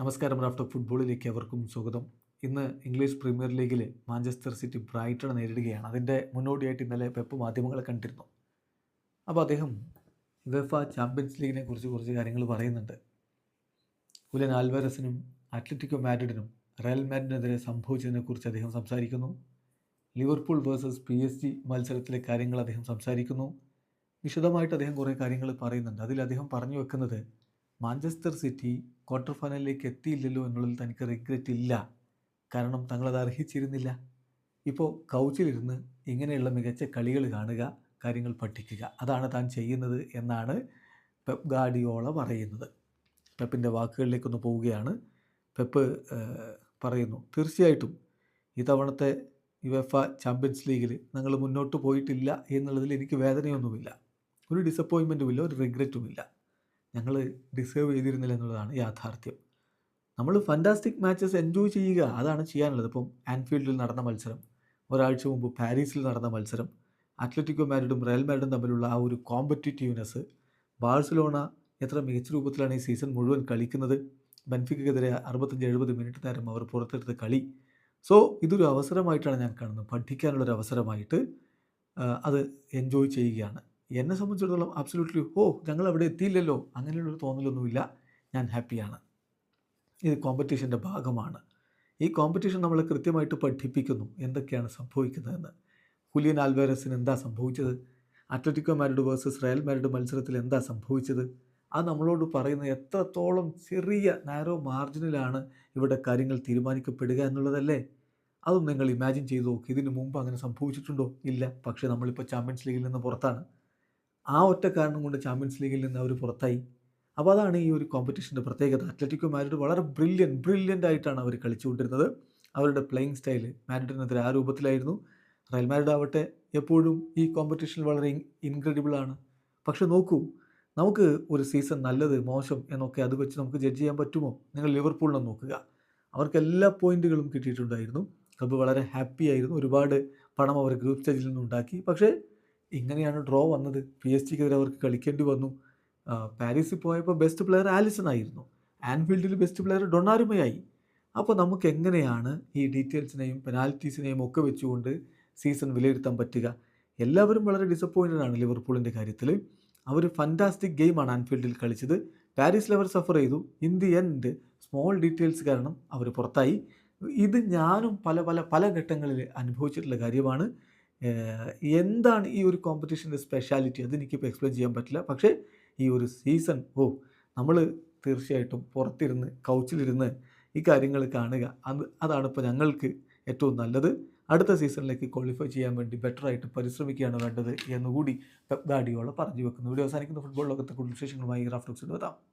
നമസ്കാരം റാഫ്റ്റർ ഫുട്ബോളിലേക്ക് അവർക്കും സ്വാഗതം. ഇന്ന് ഇംഗ്ലീഷ് പ്രീമിയർ ലീഗിൽ മാഞ്ചസ്റ്റർ സിറ്റി ബ്രൈറ്റൺ നേരിടുകയാണ്. അതിന്റെ മുന്നോടിയായിട്ട് ഇന്നലെ പെപ്പ് മാധ്യമങ്ങളെ കണ്ടിരുന്നു. അപ്പോൾ അദ്ദേഹം വെഫ ചാമ്പ്യൻസ് ലീഗിനെ കുറിച്ച് കുറച്ച് കാര്യങ്ങൾ പറയുന്നുണ്ട്. ഉലൻ ആൽവാരസിനും അത്ലറ്റിക്കോ മാഡ്രിഡിനും റയൽ മാഡ്രിഡിനെതിരെ സംഭവിച്ചതിനെക്കുറിച്ച് അദ്ദേഹം സംസാരിക്കുന്നു. Liverpool versus P S G മത്സരത്തിലെ കാര്യങ്ങൾ അദ്ദേഹം സംസാരിക്കുന്നു. വിശദമായിട്ട് അദ്ദേഹം കുറേ കാര്യങ്ങൾ പറയുന്നുണ്ട്. അതിൽ അദ്ദേഹം പറഞ്ഞു വെക്കുന്നത് മാഞ്ചസ്റ്റർ സിറ്റി ക്വാർട്ടർ ഫൈനലിലേക്ക് എത്തിയില്ലല്ലോ എന്നുള്ളതിൽ തനിക്ക് റിഗ്രറ്റ് ഇല്ല. കാരണം തങ്ങളത് അർഹിച്ചിരുന്നില്ല. ഇപ്പോൾ കൗച്ചിലിരുന്ന് ഇങ്ങനെയുള്ള മികച്ച കളികൾ കാണുക കാര്യങ്ങൾ പഠിക്കുക അതാണ് താൻ ചെയ്യുന്നത് എന്നാണ് പെപ്പ് ഗാഡിയോള പറയുന്നത്. പെപ്പിന്റെ വാക്കുകളിലേക്കൊന്ന് പോവുകയാണ്. പെപ്പ് പറയുന്നു തീർച്ചയായിട്ടും ഇത്തവണത്തെ യുവഫ ചാമ്പ്യൻസ് ലീഗിൽ ഞങ്ങൾ മുന്നോട്ട് പോയിട്ടില്ല എന്നുള്ളതിൽ എനിക്ക് വേദനയൊന്നുമില്ല. ഒരു ഡിസപ്പോയിൻമെന്റുമില്ല ഒരു റിഗ്രറ്റും ഇല്ല ഞങ്ങൾ ഡിസേർവ് ചെയ്തിരുന്നില്ല എന്നുള്ളതാണ് യാഥാർത്ഥ്യം. നമ്മൾ ഫാന്റാസ്റ്റിക് മാച്ചസ് എൻജോയ് ചെയ്യുക അതാണ് ചെയ്യാനുള്ളത്. ഇപ്പം ആൻഫീൽഡിൽ നടന്ന മത്സരം ഒരാഴ്ച മുമ്പ് പാരീസിൽ നടന്ന മത്സരം അത്ലറ്റിക്കോ മാരിഡും റയൽ മാരിഡും തമ്മിലുള്ള ആ ഒരു കോമ്പറ്റീറ്റീവ്നെസ് ബാഴ്സലോണ എത്ര മികച്ച രൂപത്തിലാണ് ഈ സീസൺ മുഴുവൻ കളിക്കുന്നത്? ബെൻഫിക്കെതിരെ അറുപത്തഞ്ച് എഴുപത് മിനിറ്റ് നേരം അവർ പുറത്തെടുത്ത കളി. സോ ഇതൊരു അവസരമായിട്ടാണ് ഞാൻ കാണുന്നത്. പഠിക്കാനുള്ളൊരു അവസരമായിട്ട് അത് എൻജോയ് ചെയ്യുകയാണ്. എന്നെ സംബന്ധിച്ചിടത്തോളം അബ്സല്യൂട്ട്ലി ഓ ഞങ്ങൾ അവിടെ എത്തിയില്ലല്ലോ. അങ്ങനെയുള്ളൊരു തോന്നലൊന്നുമില്ല. ഞാൻ ഹാപ്പിയാണ് ഇത് കോമ്പറ്റീഷന്റെ ഭാഗമാണ്. ഈ കോമ്പറ്റീഷൻ നമ്മളെ കൃത്യമായിട്ട് പഠിപ്പിക്കുന്നു. എന്തൊക്കെയാണ് സംഭവിക്കുന്നതെന്ന്. ഹുലിയൻ ആൽവേരസിന് എന്താ സംഭവിച്ചത്? Atletico Madrid versus Real Madrid മത്സരത്തിൽ എന്താ സംഭവിച്ചത്? അത് നമ്മളോട് പറയുന്ന എത്രത്തോളം ചെറിയ നാരോ മാർജിനിലാണ് ഇവിടെ കാര്യങ്ങൾ തീരുമാനിക്കപ്പെടുക എന്നുള്ളതല്ലേ? അതും നിങ്ങൾ ഇമാജിൻ ചെയ്തു നോക്ക്. ഇതിനു മുമ്പ് അങ്ങനെ സംഭവിച്ചിട്ടുണ്ടോ? ഇല്ല. പക്ഷേ നമ്മളിപ്പോൾ ചാമ്പ്യൻസ് ലീഗിൽ നിന്ന് പുറത്താണ്. ആ ഒറ്റ കാരണം കൊണ്ട് ചാമ്പ്യൻസ് ലീഗിൽ നിന്ന് അവർ പുറത്തായി. അപ്പോൾ അതാണ് ഈ ഒരു കോമ്പറ്റീഷന്റെ പ്രത്യേകത. അത്ലറ്റിക്കോ മാരിഡ് വളരെ ബ്രില്യൻ ബ്രില്യന്റ് ആയിട്ടാണ് അവർ കളിച്ചുകൊണ്ടിരുന്നത്. അവരുടെ പ്ലേയിങ് സ്റ്റൈൽ മാരിഡിനെതിരെ ആ രൂപത്തിലായിരുന്നു. റയൽ മാരിഡ് ആവട്ടെ എപ്പോഴും ഈ കോമ്പറ്റീഷനിൽ വളരെ ഇൻക്രെഡിബിൾ ആണ്. പക്ഷെ നോക്കൂ നമുക്ക് ഒരു സീസൺ നല്ലത് മോശം എന്നൊക്കെ അത് വെച്ച് നമുക്ക് ജഡ്ജ് ചെയ്യാൻ പറ്റുമോ? നിങ്ങൾ ലിവർപൂളിനെ നോക്കുക. അവർക്ക് എല്ലാ പോയിന്റുകളും കിട്ടിയിട്ടുണ്ടായിരുന്നു. ക്ലബ്ബ് വളരെ ഹാപ്പി ആയിരുന്നു. ഒരുപാട് പണം അവർ ഗ്രൂപ്പ് സ്റ്റേജിൽ നിന്നുണ്ടാക്കി പക്ഷേ ഇങ്ങനെയാണ് ഡ്രോ വന്നത്. പി എസ് ജിക്കെതിരെ അവർക്ക് കളിക്കേണ്ടി വന്നു. പാരീസിൽ പോയപ്പോൾ ബെസ്റ്റ് പ്ലെയർ ആലിസൺ ആയിരുന്നു. ആൻഫീൽഡിൽ ബെസ്റ്റ് പ്ലെയർ ഡൊണാരുമയായി. അപ്പോൾ നമുക്ക് എങ്ങനെയാണ് ഈ ഡീറ്റെയിൽസിനെയും പെനാൽറ്റീസിനെയും ഒക്കെ വെച്ചുകൊണ്ട് സീസൺ വിലയിരുത്താൻ പറ്റുക? എല്ലാവരും വളരെ ഡിസപ്പോയിന്റഡ് ആണ് ലിവർപൂളിന്റെ കാര്യത്തിൽ അവർ ഫന്റാസ്റ്റിക് ഗെയിമാണ് ആൻഫീൽഡിൽ കളിച്ചത്. പാരീസിൽ അവർ സഫർ ചെയ്തു. In the end small details കാരണം അവർ പുറത്തായി. ഇത് ഞാനും പല പല പല ഘട്ടങ്ങളിൽ അനുഭവിച്ചിട്ടുള്ള കാര്യമാണ്. എന്താണ് ഈ ഒരു കോമ്പറ്റീഷന്റെ സ്പെഷ്യാലിറ്റി അതെനിക്കിപ്പോൾ എക്സ്പ്ലെയിൻ ചെയ്യാൻ പറ്റില്ല. പക്ഷേ ഈ ഒരു സീസൺ ഓ നമ്മൾ തീർച്ചയായിട്ടും പുറത്തിരുന്ന് കൗച്ചിലിരുന്ന് ഈ കാര്യങ്ങൾ കാണുക. അത് അതാണ് ഇപ്പോൾ ഞങ്ങൾക്ക് ഏറ്റവും നല്ലത്. അടുത്ത സീസണിലേക്ക് ക്വാളിഫൈ ചെയ്യാൻ വേണ്ടി ബെറ്ററായിട്ട് പരിശ്രമിക്കുകയാണ് വേണ്ടത് എന്നുകൂടി ഗാഡിയോള പറഞ്ഞു വെക്കുന്നു. വീഡിയോ അവസാനിക്കുന്ന. ഫുട്ബോൾ ലോകത്തെ കൂടുതൽ വിശേഷങ്ങളുമായി റാഫ്റ്റോക്സിൽ വരാം.